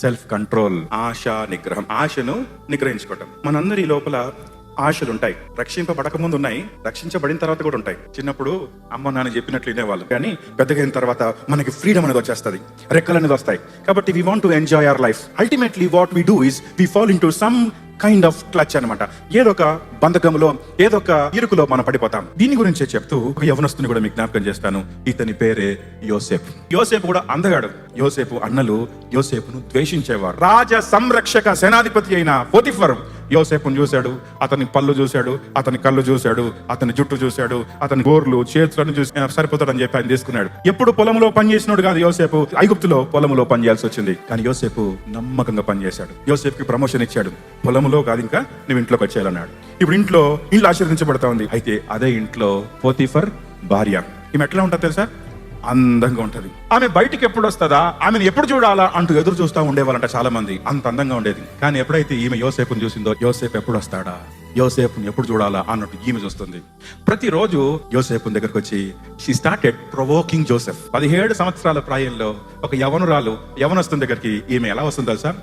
Self control ఆశ నిగ్రహం. ఆశను నిగ్రహించుకోవటం. మనందరి లోపల ఆశలు ఉంటాయి రక్షింపబడక ముందు ఉన్నాయి రక్షించబడిన తర్వాత కూడా ఉంటాయి. చిన్నప్పుడు అమ్మ నాన్న చెప్పినట్లు వినేవాళ్ళు. కానీ పెద్దగా అయిన తర్వాత మనకి ఫ్రీడమ్ అనేది వచ్చేస్తుంది. రెక్కలు అనేది వస్తాయి. కాబట్టి we want to enjoy our life ultimately what we do is we fall into some kind of clutch అనమాట ఏదో ఒక బంధకంలో ఏదో ఒక ఇరుకులో మనం పడిపోతాం. దీని గురించే చెప్తూ ఒక యవనస్తుని కూడా మీకు జ్ఞాపకం చేస్తాను. ఇతని పేరే యోసేపు. యోసేపు కూడా అందగాడు. యోసేపు అన్నలు యోసేపును ద్వేషించేవారు. రాజ సంరక్షక సేనాధిపతి అయిన పోతిఫర్. యోసేపును చూశాడు అతని పళ్ళు చూశాడు అతని కళ్ళు చూశాడు అతని జుట్టు చూశాడు అతని గోర్లు చేతులను చూసి సరిపోతాడని చెప్పి ఆయన తీసుకున్నాడు. ఎప్పుడు పొలంలో పని చేసినాడు కాదు యోసేపు. ఐగుప్తులో పొలంలో పని చేయాల్సి వచ్చింది. కానీ యోసేపు నమ్మకంగా పనిచేశాడు యోసేపుకి ప్రమోషన్ ఇచ్చాడు. పొలంలో కాదు ఇంకా నువ్వు ఇంట్లోకి వచ్చేయాలన్నాడు. ఇప్పుడు ఇంట్లో ఇల్లు ఆశీర్వదించబడతా ఉంది. అయితే అదే ఇంట్లో పోతిఫర్ భార్య. ఈమె ఎట్లా ఉంటుంది తెలుసా? అందంగా ఉంటుంది. ఆమె బయటికి ఎప్పుడు వస్తుందా? ఆమెను ఎప్పుడు చూడాలా అంటూ ఎదురు చూస్తూ ఉండేవాళ్ళంట చాలా మంది అంత అందంగా ఉండేది. కానీ ఎప్పుడైతే ఈమె యోసేపుని చూసిందో యోసేపు ఎప్పుడు వస్తాడా? యోసేపుని ఎప్పుడు చూడాలా అన్నట్టు ఈమె చూస్తుంది. ప్రతిరోజు యోసేపు దగ్గరకు వచ్చి షీ స్టార్టెడ్ ప్రొవోకింగ్ జోసెఫ్ పదిహేడు సంవత్సరాల ప్రాయంలో ఒక యవనురాలు యవనస్తుని దగ్గరికి ఈమె ఎలా వస్తుంది తెలుసా?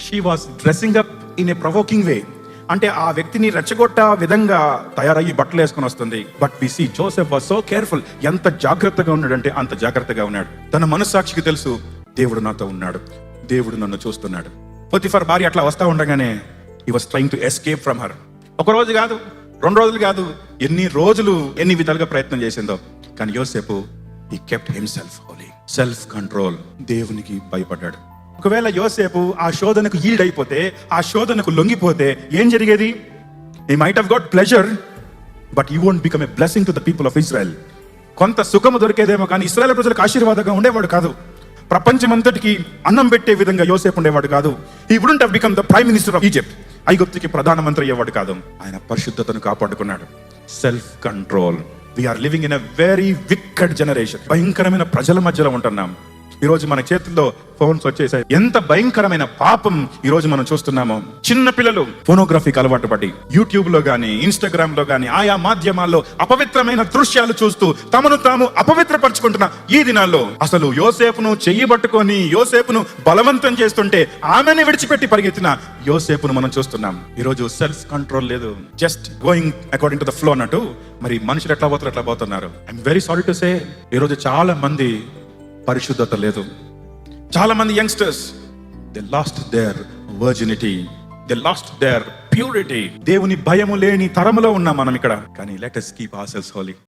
She was dressing up in a provoking way అంటే ఆ వ్యక్తిని రెచ్చగొట్ట విధంగా తయారయ్యి బట్టలు వేసుకుని వస్తుంది. But we see Joseph was so careful ఎంత జాగ్రత్తగా ఉన్నాడంటే అంత జాగ్రత్తగా ఉన్నాడు. తన మనస్సాక్షికి తెలుసు దేవుడు నాతో ఉన్నాడు. దేవుడు నన్ను చూస్తున్నాడు. పొతిఫర్ భార్య అట్లా వస్తా ఉండగానే he was trying to escape from her ఒక రోజు కాదు రెండు రోజులు కాదు ఎన్ని రోజులు ఎన్ని విధాలుగా ప్రయత్నం చేసిందో. కానీ యోసేపు he kept himself holy self control దేవునికి భయపడ్డాడు. ఒకవేళ యోసేపు ఆ శోధనకు ఈల్డ్ అయిపోతే ఆ శోధనకు లొంగిపోతే ఏం జరిగేది? He might have got pleasure but you won't become a blessing to the people of Israel కొంత సుఖము దొరికేదేమో కానీ ఇస్రాయల్ ప్రజలకు ఆశీర్వాదంగా ఉండేవాడు కాదు. ప్రపంచమంతటికి అన్నం పెట్టే విధంగా యోసేపు ఉండేవాడు కాదు. He wouldn't have become the prime minister of Egypt ఐగుప్తుకి ప్రధానమంత్రి అయ్యేవాడు కాదు. ఆయన పరిశుద్ధతను కాపాడుకున్నాడు. Self control we are living in a very wicked generation భయంకరమైన ప్రజల మధ్యలో ఉంటున్నాం. ఈరోజు మన చేతుల్లో ఫోన్స్ వచ్చేసాయి. ఎంత భయంకరమైన పాపం ఈ రోజు మనం చూస్తున్నామో. చిన్న పిల్లలు ఫోనోగ్రఫీకి అలవాటు పడి యూట్యూబ్లో గానీ ఇన్స్టాగ్రామ్లో గానీ ఆయా మాధ్యమాల్లో అపవిత్రమైన దృశ్యాలు చూస్తూ తమను తాము అపవిత్రపరచుకుంటున్న ఈ దినాల్లో అసలు యోసేపును చెయ్యి పట్టుకొని యోసేపును బలవంతం చేస్తుంటే ఆమెని విడిచిపెట్టి పరిగెత్తిన యోసేపును మనం చూస్తున్నాం. ఈ రోజు సెల్ఫ్ కంట్రోల్ లేదు. Just going according to the flow అన్నట్టు. మరి మనుషులు ఎట్లా పోతారు ఎట్లా పోతున్నారు? I'm very sorry to say ఈ రోజు చాలా మంది పరిశుద్ధత లేదు. చాలా మంది youngsters they lost their virginity they lost their purity దేవుని భయము లేని తరములో ఉన్నాం మనం ఇక్కడ. కానీ let us keep ourselves holy